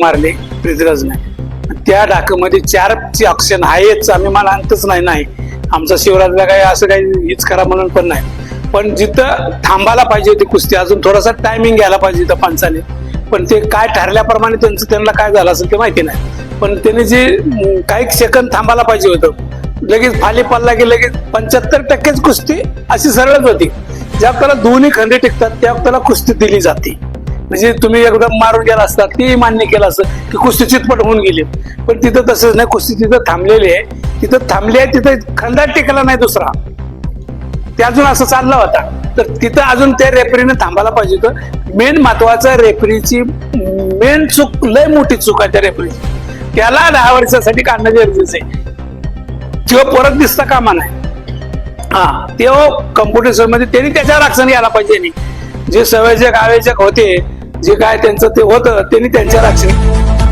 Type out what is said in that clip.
मारले पृथ्वीराजने त्या डाकमध्ये चारची ऑप्शन आहेच आम्ही मानतच नाही नाही. आमचा शिवराजला काही असं काही हेच करा म्हणून पण नाही. पण जिथं थांबायला पाहिजे होती कुस्ती अजून थोडासा टायमिंग घ्यायला पाहिजे होता पंचाने. पण ते काय ठरल्याप्रमाणे त्यांचं त्यांना काय झालं असेल ते माहिती नाही. पण त्याने जे काही सेकंद थांबायला पाहिजे होतं लगेच फाली पडला की लगेच पंच्याहत्तर टक्केच कुस्ती अशी सरळच होती. ज्या त्याला दोन्ही खंदे टिकतात त्या त्याला कुस्ती दिली जाते. म्हणजे तुम्ही एकदम मारून गेला असता ते मान्य केलं असतं की कुस्ती चितपट होऊन गेली. पण तिथं तसंच नाही कुस्ती तिथं थांबलेली आहे. तिथं थांबली आहे तिथं खंदा टिकला नाही दुसरा. ते अजून असं चालला होता. तर तिथं अजून त्या रेफरीने थांबायला पाहिजे होतं. मेन महत्वाचं रेफरीची मेन चूक लय मोठी चूक आहे त्या रेफरीची त्याला दहा वर्षासाठी काढणं गरजेचं आहे. किंवा परत दिसता कामा नाही. हा तो कम्प्युटरमध्ये त्यांनी त्याच्यावर अक्षण घ्यायला पाहिजे नाही. जे सवयजक आयोजक होते जे काय त्यांचं ते होतं त्यांनी त्यांच्या लक्षात